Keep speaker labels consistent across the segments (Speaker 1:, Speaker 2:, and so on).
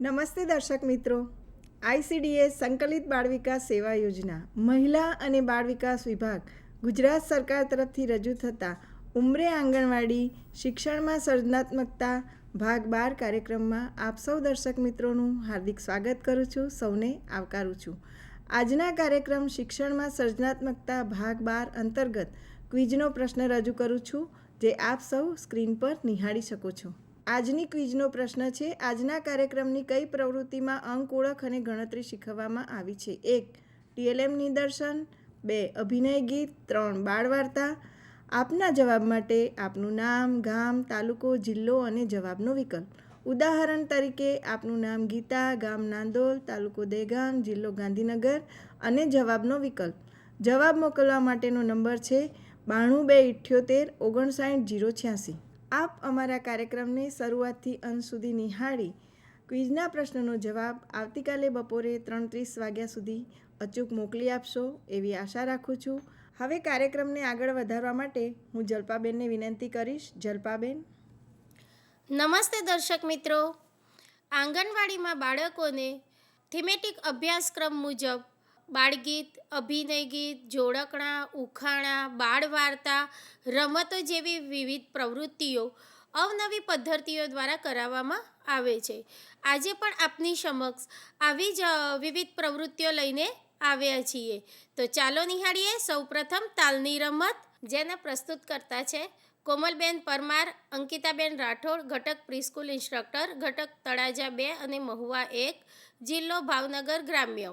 Speaker 1: નમસ્તે દર્શક મિત્રો. આઈસીડીએ સંકલિત બાળ વિકાસ સેવા યોજના, મહિલા અને બાળ વિકાસ વિભાગ, ગુજરાત સરકાર તરફથી રજૂ થતા ઉમરે આંગણવાડી શિક્ષણમાં સર્જનાત્મકતા ભાગ બાર કાર્યક્રમમાં આપ સૌ દર્શક મિત્રોનું હાર્દિક સ્વાગત કરું છું, સૌને આવકારું છું. આજના કાર્યક્રમ શિક્ષણમાં સર્જનાત્મકતા ભાગ બાર અંતર્ગત ક્વિઝનો પ્રશ્ન રજૂ કરું છું, જે આપ સૌ સ્ક્રીન પર નિહાળી શકો છો. આજની ક્વિઝનો પ્રશ્ન છે. આજના કાર્યક્રમની કઈ પ્રવૃત્તિમાં અંક, ઓળખ અને ગણતરી શીખવવામાં આવી છે? એક ટીએલએમ નિદર્શન. બે, અભિનય ગીત. ત્રણ બાળ વાર્તા આપના જવાબ માટે આપનું નામ, ગામ, તાલુકો, જિલ્લો અને જવાબનો વિકલ્પ. ઉદાહરણ તરીકે, આપનું નામ ગીતા, ગામ નાંદોલ, તાલુકો દેગામ, જિલ્લો ગાંધીનગર અને જવાબનો વિકલ્પ. જવાબ મોકલવા માટેનો નંબર છે બાણું બે ઇઠ્યોતેર ઓગણસાઠ જીરો છ્યાસી. આપ અમારા કાર્યક્રમને શરૂઆતથી અંત સુધી નિહાળી ક્વિઝના પ્રશ્નનો જવાબ આવતીકાલે બપોરે ત્રણ ત્રીસ વાગ્યા સુધી અચૂક મોકલી આપશો એવી આશા રાખું છું. હવે કાર્યક્રમને આગળ વધારવા માટે હું જલ્પાબેનને વિનંતી કરીશ. જલ્પાબેન.
Speaker 2: નમસ્તે દર્શક મિત્રો. આંગણવાડીમાં બાળકોને થીમેટિક અભ્યાસક્રમ મુજબ બાળગીત, અભિનય ગીત, જોડકણા, ઉખાણા, બાળ વાર્તા, રમતો જેવી વિવિધ પ્રવૃત્તિઓ અવનવી પદ્ધતિઓ દ્વારા કરાવવામાં આવે છે. આજે પણ આપની સમક્ષ આવી જ વિવિધ પ્રવૃત્તિઓ લઈને આવ્યા છીએ. તો ચાલો નિહાળીએ સૌપ્રથમ તાલની રમત, જેને પ્રસ્તુત કરતા છે કોમલબેન પરમાર, અંકિતાબેન રાઠોડ, ઘટક પ્રિસ્કૂલ ઇન્સ્ટ્રક્ટર, ઘટક તળાજા બે અને મહુવા એક, જિલ્લો ભાવનગર ગ્રામ્ય.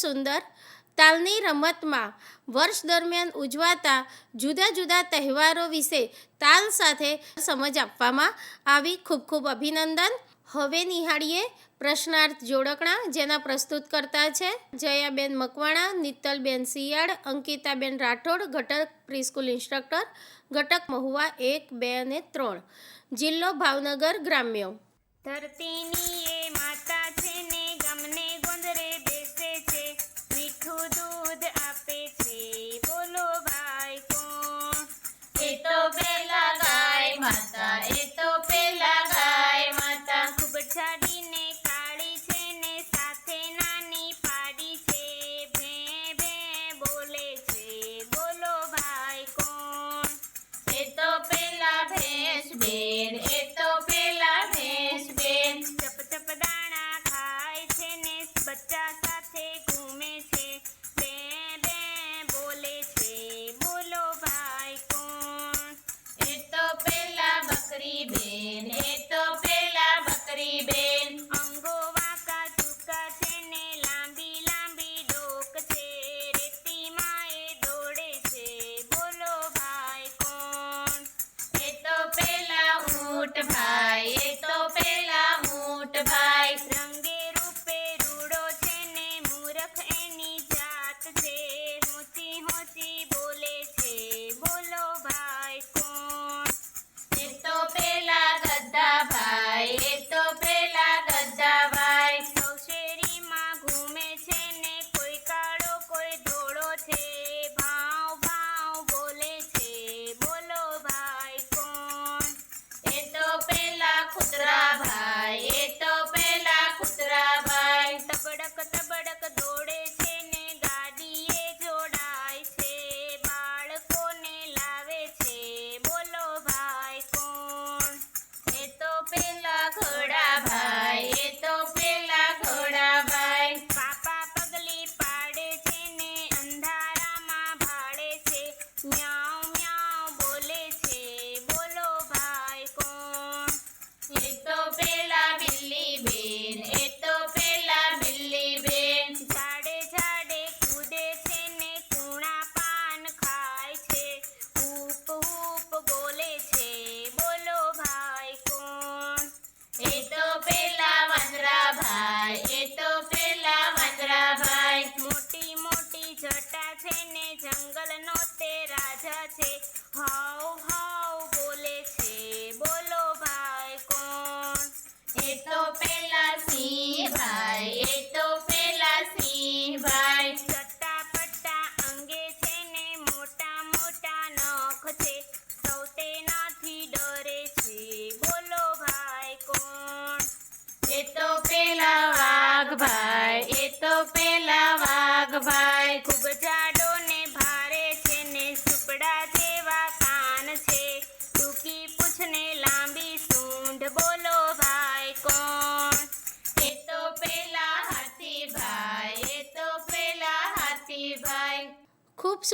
Speaker 2: સુંદર તાલની રમતમાં વર્ષ દરમિયાન ઉજવાતા જુદા જુદા તહેવારો વિશે તાલ સાથે સમજ આપવામાં આવી. ખૂબ ખૂબ અભિનંદન. હવે નિહાળીએ પ્રશ્નાર્થ જોડકણા જેના પ્રસ્તુતકર્તા છે જયાબેન મકવાણા નિત્તલબેન શિયાળ, અંકિતાબેન રાઠોડ, ઘટક પ્રીસ્કૂલ ઇન્સ્ટ્રક્ટર, ઘટક મહુવા એક, બે અને ત્રણ. જિલ્લો ભાવનગર ગ્રામ્ય.
Speaker 3: ધરતીની એ માતા do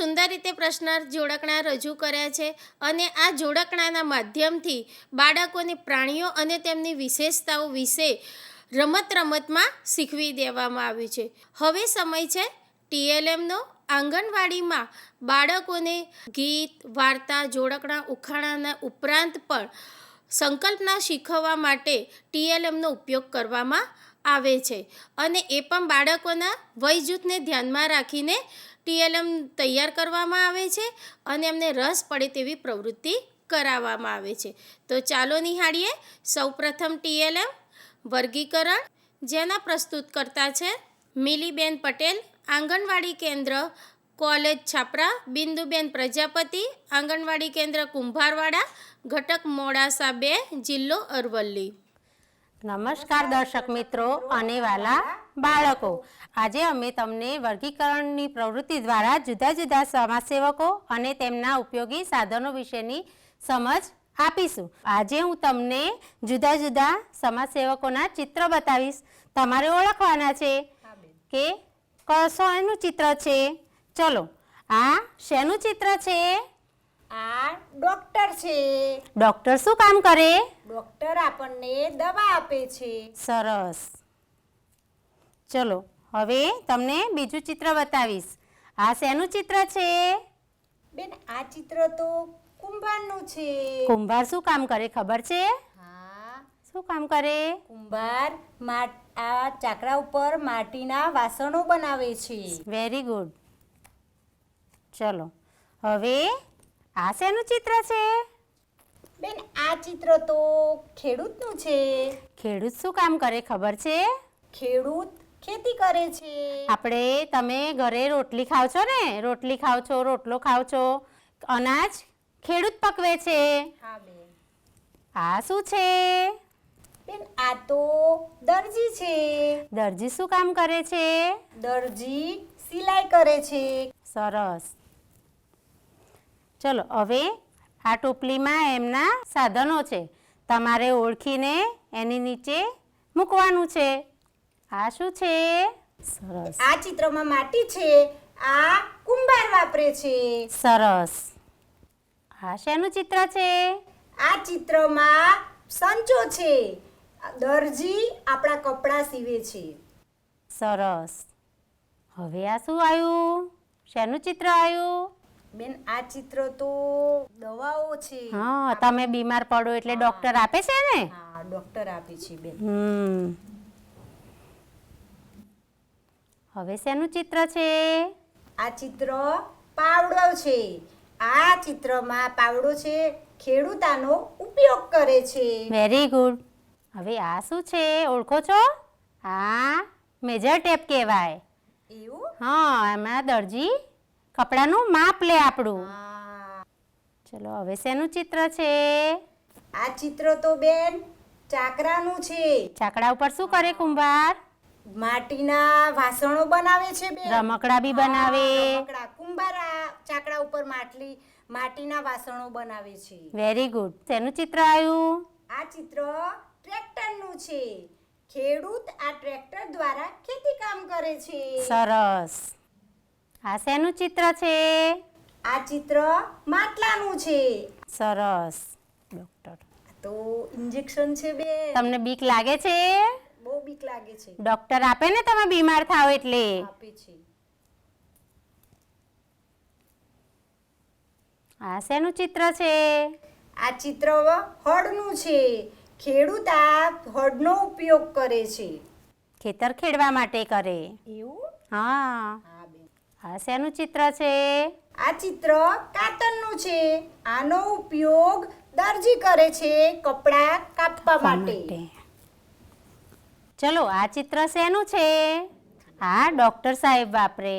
Speaker 3: સુંદર રીતે પ્રશ્નાર્થ જોડકણા રજૂ કર્યા છે અને આ જોડકણાના માધ્યમથી બાળકોને પ્રાણીઓ અને તેમની વિશેષતાઓ વિશે રમત રમતમાં શીખવી દેવામાં આવ્યું છે. હવે સમય છે ટીએલએમનો. આંગણવાડીમાં બાળકોને ગીત, વાર્તા, જોડકણા, ઉખાણાના ઉપરાંત પણ સંકલ્પના શીખવવા માટે ટીએલએમનો ઉપયોગ કરવામાં આવે છે. અને એ પણ બાળકોના વય જૂથને ધ્યાનમાં રાખીને ટીએલએમ તૈયાર કરવામાં આવે છે અને એમને રસ પડે તેવી પ્રવૃત્તિ કરાવવામાં આવે છે. તો ચાલો નિહાળીએ. સૌપ્રથમ ટીએલએમ વર્ગીકરણ. જેના પ્રસ્તુતકર્તા છે મિલીબેન પટેલ, આંગણવાડી કેન્દ્ર કોલેજ છાપરા, બિંદુબેન પ્રજાપતિ, આંગણવાડી કેન્દ્ર કુંભારવાડા, ઘટક મોડાસા બે, જિલ્લો અરવલ્લી.
Speaker 4: નમસ્કાર દર્શક મિત્રો અને વાલા બાળકો. આજે અમે તમને વર્ગીકરણની પ્રવૃત્તિ દ્વારા જુદા જુદા સમાજસેવકો અને તેમના ઉપયોગી સાધનો વિશેની સમજ આપીશું. આજે હું તમને જુદા જુદા સમાજસેવકોના ચિત્ર બતાવીશ. તમારે ઓળખવાના છે કે કશો એનું ચિત્ર છે. ચલો આ શેનું ચિત્ર છે?
Speaker 5: આ ડોક્ટર છે.
Speaker 4: ડૉક્ટર શું કામ કરે?
Speaker 5: ડોક્ટર આપણને દવા આપે છે.
Speaker 4: સરસ. ચલો હવે તમને બીજું ચિત્ર બતાવીશ. આ શેનું ચિત્ર છે?
Speaker 5: બેન આ ચિત્ર તો કુંભારનું છે.
Speaker 4: કુંભાર શું કામ કરે ખબર છે?
Speaker 5: હા.
Speaker 4: શું કામ કરે?
Speaker 5: કુંભાર આ ચાકડા ઉપર માટીના વાસણો બનાવે છે.
Speaker 4: વેરી ગુડ ચલો હવે આ શેનું ચિત્ર છે?
Speaker 5: બેન આ ચિત્ર તો ખેડૂતનું છે.
Speaker 4: ખેડૂત શું કામ કરે ખબર છે?
Speaker 5: ખેડૂત ખેતી કરે છે.
Speaker 4: આપણે તમે ઘરે રોટલી ખાવ છો ને? રોટલી ખાવ છો રોટલો ખાવ છો અનાજ ખેડૂત પકવે છે.
Speaker 5: હા બેન.
Speaker 4: આ શું છે?
Speaker 5: બેન આ તો દરજી છે.
Speaker 4: દરજી શું કામ કરે છે?
Speaker 5: દરજી સિલાઈ કરે છે.
Speaker 4: સરસ. ચલો હવે આ ટોપલીમાં એમના સાધનો છે. તમારે ઓળખીને એની નીચે મૂકવાનું છે. આ શું છે? સરસ.
Speaker 5: આ ચિત્રમાં માટી છે. આ કુંભાર વાપરે છે.
Speaker 4: સરસ. આ શેનું ચિત્ર છે?
Speaker 5: આ ચિત્રમાં સંચો છે. દરજી આપણા કપડાં સીવે છે.
Speaker 4: સરસ. હવે આ શું આવ્યું? શેનું ચિત્ર આવ્યું?
Speaker 5: બેન આ ચિત્ર તો દવાઓ છે.
Speaker 4: હા તમે બીમાર પડો એટલે ડોક્ટર આપે છે ને?
Speaker 5: હા ડોક્ટર આપે છે બેન.
Speaker 4: હમ. હવે શેનું ચિત્ર છે?
Speaker 5: આ ચિત્ર પાવડો છે. આ ચિત્રમાં પાવડો છે ખેડૂત આનો ઉપયોગ કરે છે.
Speaker 4: વેરી ગુડ હવે આ શું છે? ઓળખો છો? આ મેજર ટેપ કહેવાય.
Speaker 5: એવું?
Speaker 4: હા એમાં દરજી કપડાનું માપ લે આપણું. ચલો હવે શેનું ચિત્ર છે?
Speaker 5: આ ચિત્ર તો બેન ચાકરાનું છે.
Speaker 4: ચાકડા ઉપર શું કરે કુંભાર?
Speaker 5: માટીના વાસણો બનાવે છે બે
Speaker 4: રમકડા બી બનાવે.
Speaker 5: રમકડા. કુંભારા ચાકડા ઉપર માટલી માટીના વાસણો બનાવે છે.
Speaker 4: વેરી ગુડ શેનું ચિત્ર આવ્યું?
Speaker 5: આ ચિત્ર ટ્રેક્ટરનું છે. ખેડૂત આ ટ્રેક્ટર દ્વારા ખેતી કામ કરે છે.
Speaker 4: સરસ. આ શેનું ચિત્ર છે?
Speaker 5: આ ચિત્ર માટલાનું છે.
Speaker 4: સરસ. ડોક્ટર.
Speaker 5: તો ઇન્જેક્શન છે બે
Speaker 4: તમને બીક લાગે છે?
Speaker 5: બહુ બીક લાગે છે.
Speaker 4: ડોક્ટર આપે ને તમે બીમાર થાવ એટલે?
Speaker 5: આપે છે.
Speaker 4: આ શેનું ચિત્ર છે?
Speaker 5: આ ચિત્ર હળનું છે. ખેડૂત આ હળનો ઉપયોગ કરે છે.
Speaker 4: ખેતર ખેડવા માટે કરે.
Speaker 5: એવું?
Speaker 4: હા.
Speaker 5: હા
Speaker 4: આ શેનું ચિત્ર છે?
Speaker 5: આ ચિત્ર કાતરનું છે. આનો ઉપયોગ દરજી કરે છે કપડાં કાપવા માટે.
Speaker 4: ચલો, આ ચિત્ર શેનું છે? આ ડૉક્ટર સાહેબ વાપરે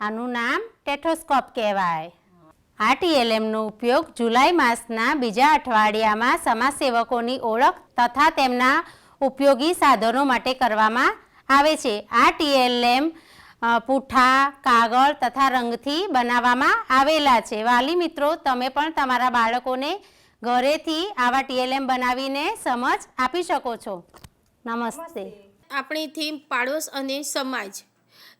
Speaker 4: આનું નામ ટેથોસ્કોપ કહેવાય. આ ટીએલએમનો ઉપયોગ જુલાઈ માસના બીજા અઠવાડિયામાં સમાજસેવકોની ઓળખ તથા તેમના ઉપયોગી સાધનો માટે કરવામાં આવે છે. આ ટીએલએમ પૂઠા, કાગળ તથા રંગથી બનાવવામાં આવેલા છે. વાલી મિત્રો, તમે પણ તમારા બાળકોને ઘરેથી આવા ટીએલએમ બનાવીને સમજ આપી શકો છો. નમસ્તે.
Speaker 2: આપણી થીમ પાડોશ અને સમાજ.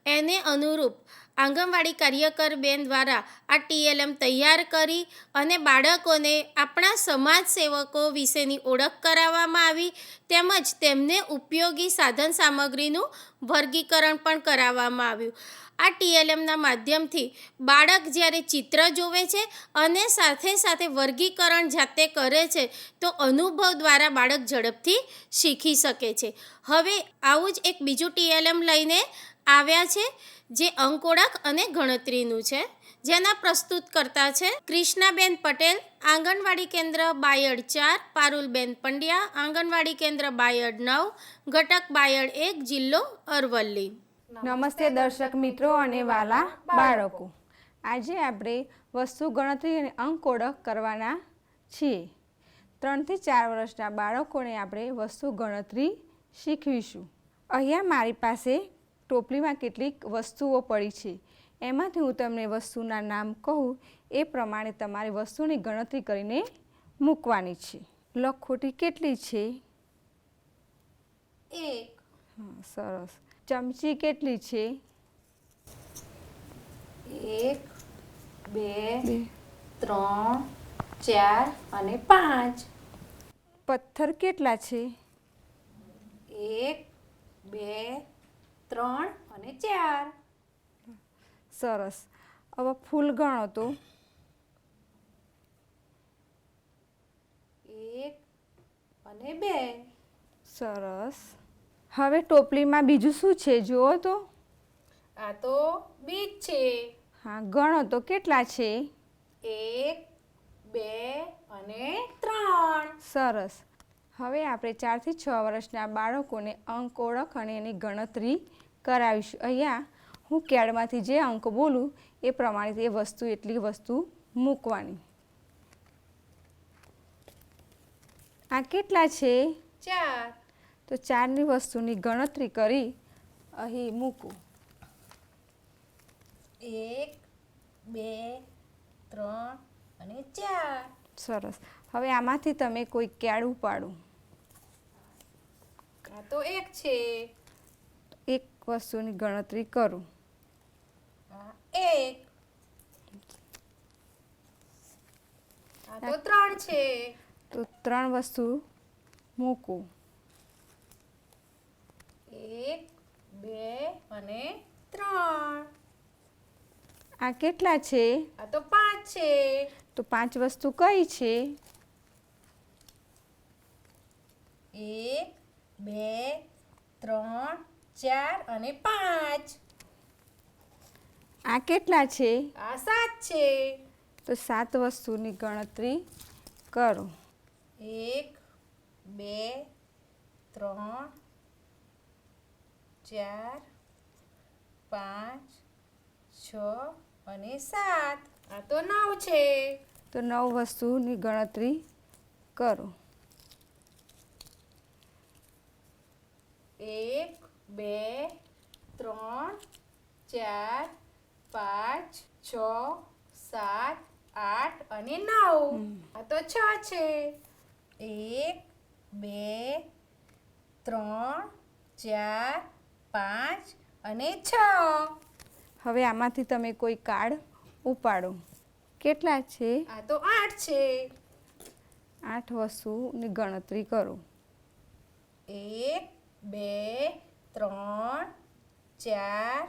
Speaker 2: એને અનુરૂપ આંગણવાડી કાર્યકર બેન દ્વારા આ ટીએલએમ તૈયાર કરી અને બાળકોને આપણા સમાજ સેવકો વિશેની ઓળખ કરાવવામાં આવી તેમજ તેમને ઉપયોગી સાધન સામગ્રીનું વર્ગીકરણ પણ કરાવવામાં આવ્યું. આ ટીએલએમના માધ્યમથી બાળક જ્યારે ચિત્ર જોવે છે અને સાથે સાથે વર્ગીકરણ જાતે કરે છે તો અનુભવ દ્વારા બાળક ઝડપથી શીખી શકે છે. હવે આવું જ એક બીજું ટીએલએમ લઈને આવ્યા છે. જે અંક ઓળખ અને ગણતરીનું છે, જેના પ્રસ્તુત કરતા છે કૃષ્ણાબેન પટેલ, આંગણવાડી કેન્દ્ર બાયડ ચાર, પારુલબેન પંડ્યા, આંગણવાડી કેન્દ્ર બાયડ નવ, ઘટક બાયડ એક, જિલ્લો અરવલ્લી.
Speaker 6: નમસ્તે દર્શક મિત્રો અને વાલા બાળકો. આજે આપણે વસ્તુ ગણતરી અને અંક ઓળખ કરવાના છીએ. ત્રણથી ચાર વર્ષના બાળકોને આપણે વસ્તુ ગણતરી શીખવીશું. અહીંયા મારી પાસે ટોપલીમાં કેટલીક વસ્તુઓ પડી છે. એમાંથી હું તમને વસ્તુના નામ કહું એ પ્રમાણે તમારે વસ્તુની ગણતરી કરીને મૂકવાની છે. લખોટી કેટલી છે?
Speaker 2: એક.
Speaker 6: હા, સરસ. ચમચી કેટલી છે?
Speaker 7: એક બે. ત્રણ ચાર અને પાંચ.
Speaker 6: પથ્થર કેટલા છે?
Speaker 7: એક બે ત્રણ અને ચાર.
Speaker 6: સરસ. હવે ફૂલ ગણો તો.
Speaker 7: એક અને બે.
Speaker 6: સરસ. હવે ટોપલીમાં બીજું શું છે? જુઓ તો.
Speaker 7: આ તો બીજ છે.
Speaker 6: હા ગણો તો કેટલા છે?
Speaker 7: એક બે અને ત્રણ.
Speaker 6: સરસ. હવે આપણે ચારથી છ વર્ષના બાળકોને અંક ઓળખ અને એની ગણતરી કરાવીશું. અહીંયા હું કેળમાંથી જે અંક બોલું એ પ્રમાણે એ વસ્તુ એટલી વસ્તુ મૂકવાની. આ કેટલા છે?
Speaker 7: ચાર.
Speaker 6: તો ચારની વસ્તુની ગણતરી કરી અહીં મૂકું.
Speaker 7: એક બે ત્રણ અને ચાર.
Speaker 6: સરસ. હવે આમાંથી તમે કોઈ કેળ ઉપાડો
Speaker 7: આ તો એક છે.
Speaker 6: વસ્તુની ગણતરી કરું.
Speaker 7: એક. તો ત્રણ છે.
Speaker 1: તો ત્રણ વસ્તુ મૂકું.
Speaker 7: એક બે અને ત્રણ.
Speaker 1: આ કેટલા છે?
Speaker 7: આ તો પાંચ છે.
Speaker 1: તો પાંચ વસ્તુ કઈ છે?
Speaker 7: એક બે ત્રણ ચાર અને પાંચ.
Speaker 1: આ કેટલા છે?
Speaker 7: આ સાત છે.
Speaker 1: તો સાત વસ્તુની ગણતરી કરો.
Speaker 7: એક બે ત્રણ ચાર પાંચ છ અને સાત. આ તો નવ છે.
Speaker 1: તો નવ વસ્તુની ગણતરી કરો.
Speaker 7: એક બે ત્રણ ચાર પાંચ છ સાત આઠ અને નવ. આ તો છ છે. એક બે ત્રણ ચાર પાંચ અને છ.
Speaker 1: હવે આમાંથી તમે કોઈ કાર્ડ ઉપાડો. કેટલા છે?
Speaker 7: આ તો આઠ છે.
Speaker 1: આઠ વસ્તુની ગણતરી કરો.
Speaker 7: એક બે ત્રણ ચાર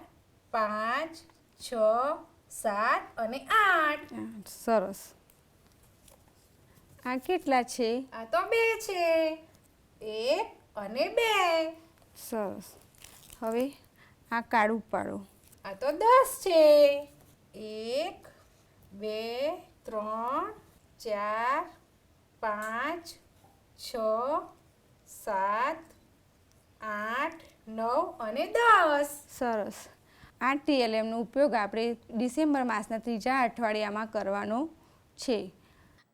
Speaker 7: પાંચ છ સાત અને આઠ.
Speaker 1: સરસ. આ કેટલા છે?
Speaker 7: આ તો બે છે. એક અને બે.
Speaker 1: સરસ. હવે આ કાળું પાડો
Speaker 7: આ તો દસ છે. એક બે ત્રણ ચાર પાંચ છ સાત આઠ નવ અને દસ.
Speaker 1: સરસ. આ ટીએલએમનો ઉપયોગ આપણે ડિસેમ્બર માસના ત્રીજા અઠવાડિયામાં કરવાનો છે.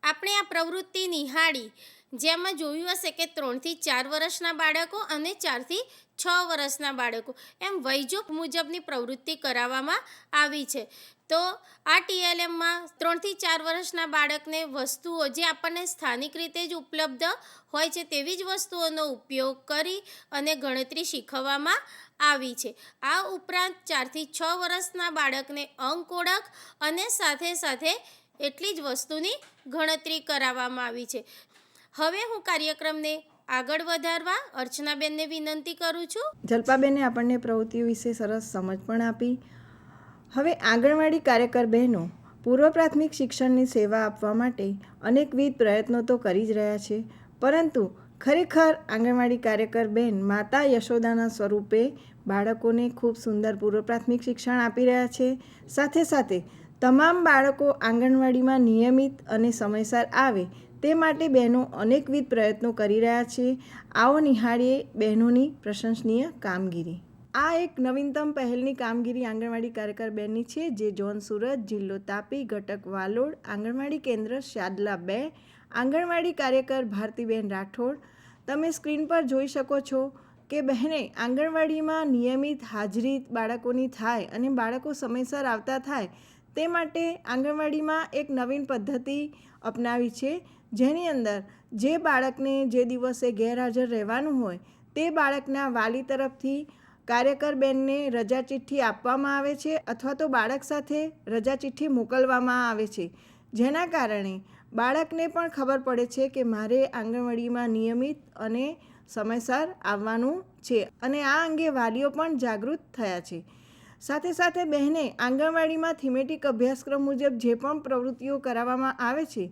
Speaker 2: આપણે આ પ્રવૃત્તિ નિહાળી. જેમાં જોયું હશે કે ત્રણથી ચાર વર્ષના બાળકો અને ચારથી છ વર્ષના બાળકો. એમ વૈજુક મુજબની પ્રવૃત્તિ કરાવવામાં આવી છે. તો આ ટીએલએમમાં ત્રણથી ચાર વર્ષના બાળકને વસ્તુઓ જે આપણને સ્થાનિક રીતે જ ઉપલબ્ધ હોય છે તેવી જ વસ્તુઓનો ઉપયોગ કરી અને ગણતરી શીખવવામાં આવી છે. આ ઉપરાંત ચારથી છ વર્ષના બાળકને અંક ઓળખ અને સાથે સાથે એટલી જ વસ્તુની ગણતરી કરાવવામાં આવી છે. હવે હું કાર્યક્રમને આગળ વધારવા અર્ચનાબેનને વિનંતી કરું છું.
Speaker 1: જલ્પાબેને આપણને પ્રવૃત્તિઓ વિશે સરસ સમજ પણ આપી. હવે આંગણવાડી કાર્યકર બહેનો પૂર્વ પ્રાથમિક શિક્ષણની સેવા આપવા માટે અનેકવિધ પ્રયત્નો તો કરી જ રહ્યા છે, પરંતુ ખરેખર આંગણવાડી કાર્યકર બહેન માતા યશોદાના સ્વરૂપે બાળકોને ખૂબ સુંદર પૂર્વ પ્રાથમિક શિક્ષણ આપી રહ્યા છે. સાથે સાથે તમામ બાળકો આંગણવાડીમાં નિયમિત અને સમયસર આવે તે માટે બહેનો અનેકવિધ પ્રયત્નો કરી રહ્યા છે. આવો નિહાળીએ બહેનોની પ્રશંસનીય કામગીરી. આ એક નવીનતમ પહેલની કામગીરી આંગણવાડી કાર્યકર બહેનની છે, જે ઝોન સુરત, જિલ્લો તાપી, ઘટક વાલોડ, આંગણવાડી કેન્દ્ર શાદલા બે, આંગણવાડી કાર્યકર ભારતીબેન રાઠોડ. તમે સ્ક્રીન પર જોઈ શકો છો કે બહેને આંગણવાડીમાં નિયમિત હાજરી બાળકોની થાય અને બાળકો સમયસર આવતા થાય તે માટે આંગણવાડીમાં એક નવીન પદ્ધતિ અપનાવી છે. જેની અંદર જે બાળકને જે દિવસે ગેરહાજર રહેવાનું હોય, તે બાળકના વાલી તરફથી કાર્યકર બેનને રજા ચિઠ્ઠી આપવામાં આવે છે અથવા તો બાળક સાથે રજા ચિઠ્ઠી મોકલવામાં આવે છે. જેના કારણે બાળકને પણ ખબર પડે છે કે મારે આંગણવાડીમાં નિયમિત અને સમયસર આવવાનું છે અને આ અંગે વાલીઓ પણ જાગૃત થયા છે. સાથે સાથે બહેને આંગણવાડીમાં થીમેટિક અભ્યાસક્રમ મુજબ જે પણ પ્રવૃત્તિઓ કરાવવામાં આવે છે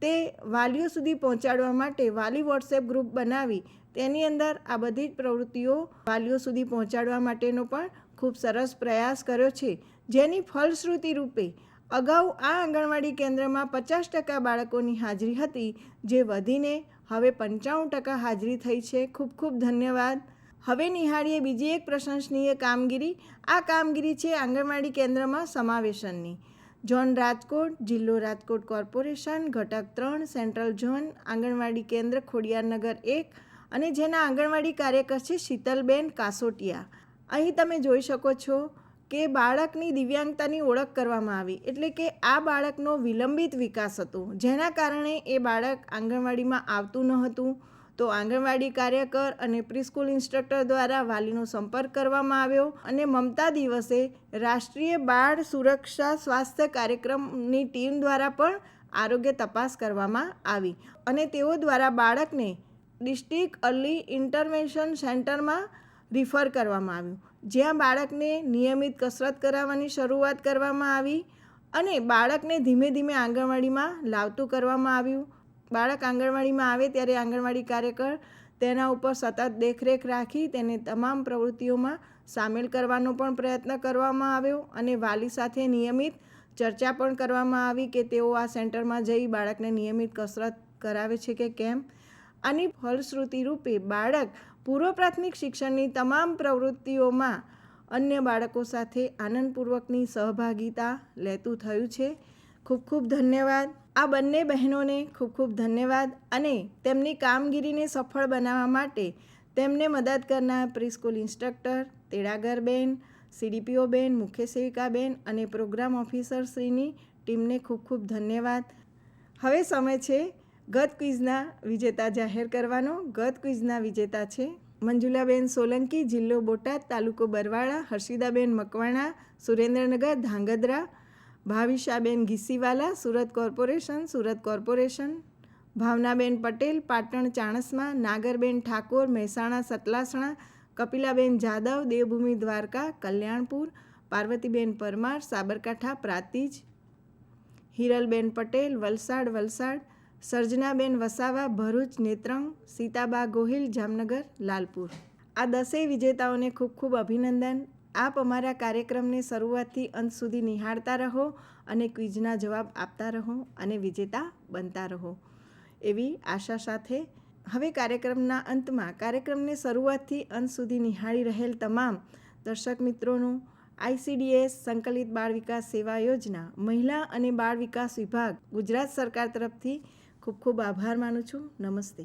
Speaker 1: તે વાલીઓ સુધી પહોંચાડવા માટે વાલી વોટ્સએપ ગ્રુપ બનાવી, તેની અંદર આ બધી જ પ્રવૃત્તિઓ વાલીઓ સુધી પહોંચાડવા માટેનો પણ ખૂબ સરસ પ્રયાસ કર્યો છે. જેની ફલશ્રુતિ રૂપે, અગાઉ આ આંગણવાડી કેન્દ્રમાં પચાસ ટકા બાળકોની હાજરી હતી, જે વધીને હવે પંચાણું ટકા હાજરી થઈ છે. ખૂબ ખૂબ ધન્યવાદ. હવે નિહાળીએ બીજી એક પ્રશંસનીય કામગીરી. આ કામગીરી છે આંગણવાડી કેન્દ્રમાં સમાવેશનની. ઝોન રાજકોટ જિલ્લો રાજકોટ કોર્પોરેશન ઘટક ત્રણ સેન્ટ્રલ ઝોન આંગણવાડી કેન્દ્ર, ખોડિયારનગર એક અને જેના આંગણવાડી કાર્યકર છે શીતલબેન કાસોટિયા. અહીં તમે જોઈ શકો છો કે બાળકની દિવ્યાંગતાની ઓળખ કરવામાં આવી એટલે કે આ બાળકનો વિલંબિત વિકાસ હતો. જેના કારણે એ બાળક આંગણવાડીમાં આવતું ન હતું. તો આંગણવાડી કાર્યકર અને પ્રીસ્કૂલ ઇન્સ્ટ્રક્ટર દ્વારા વાલીનો સંપર્ક કરવામાં આવ્યો અને મમતા દિવસે રાષ્ટ્રીય બાળ સુરક્ષા સ્વાસ્થ્ય કાર્યક્રમની ટીમ દ્વારા પણ આરોગ્ય તપાસ કરવામાં આવી અને તેઓ દ્વારા બાળકને ડિસ્ટ્રિક્ટ અર્લી ઇન્ટરવેન્શન સેન્ટરમાં રિફર કરવામાં આવ્યું, જ્યાં બાળકને નિયમિત કસરત કરાવવાની શરૂઆત કરવામાં આવી અને બાળકને ધીમે ધીમે આંગણવાડીમાં લાવતું કરવામાં આવ્યું. બાળક આંગણવાડીમાં આવે ત્યારે આંગણવાડી કાર્યકર તેના ઉપર સતત દેખરેખ રાખી તેને તમામ પ્રવૃત્તિઓમાં સામેલ કરવાનો પણ પ્રયત્ન કરવામાં આવ્યો અને વાલી સાથે નિયમિત ચર્ચા પણ કરવામાં આવી કે તેઓ આ સેન્ટરમાં જઈ બાળકને નિયમિત કસરત કરાવે છે કે કેમ? આની ફલશ્રુતિ રૂપે બાળક પૂર્વ પ્રાથમિક શિક્ષણની તમામ પ્રવૃત્તિઓમાં અન્ય બાળકો સાથે આનંદપૂર્વકની સહભાગિતા લેતું થયું છે. ખૂબ ખૂબ ધન્યવાદ. આ બંને બહેનોને ખૂબ ખૂબ ધન્યવાદ અને તેમની કામગીરીને સફળ બનાવવા માટે તેમને મદદ કરનાર પ્રીસ્કૂલ ઇન્સ્ટ્રક્ટર તેડાગરબેન સીડીપીઓ બેન મુખ્ય સેવિકાબેન અને પ્રોગ્રામ ઓફિસર શ્રીની ટીમને ખૂબ ખૂબ ધન્યવાદ. હવે સમય છે ગત ક્વિઝના વિજેતા જાહેર કરવાનો. ગત ક્વિઝના વિજેતા છે મંજુલાબેન સોલંકી, જિલ્લો બોટાદ તાલુકો બરવાળા, હર્ષિદાબેન મકવાણા, સુરેન્દ્રનગર, ધાંગધ્રા ભાવિશાબેન ઘીસીવાલા, સુરત કોર્પોરેશન સુરત કોર્પોરેશન, ભાવનાબેન પટેલ, પાટણ ચાણસમાં, નાગરબેન ઠાકોર, મહેસાણા સતલાસણા, કપિલાબેન જાદવ, દેવભૂમિ દ્વારકા, કલ્યાણપુર, પાર્વતીબેન પરમાર, સાબરકાંઠા પ્રાતિજ, હિરલબેન પટેલ, વલસાડ વલસાડ, સર્જનાબેન વસાવા, ભરૂચ નેત્રંગ, સીતાબા ગોહિલ, જામનગર, લાલપુર. આ દસેય વિજેતાઓને ખૂબ ખૂબ અભિનંદન. આપ અમારા કાર્યક્રમને શરૂઆતથી અંત સુધી નિહાળતા રહો અને ક્વિઝના જવાબ આપતા રહો અને વિજેતા બનતા રહો, એવી આશા સાથે હવે કાર્યક્રમના અંતમાં કાર્યક્રમને શરૂઆતથી અંત સુધી નિહાળી રહેલ તમામ દર્શક મિત્રોનું આઈસીડીએસ સંકલિત બાળ વિકાસ સેવા યોજના, મહિલા અને બાળ વિકાસ વિભાગ ગુજરાત સરકાર તરફથી ખૂબ ખૂબ આભાર માનું છું. નમસ્તે.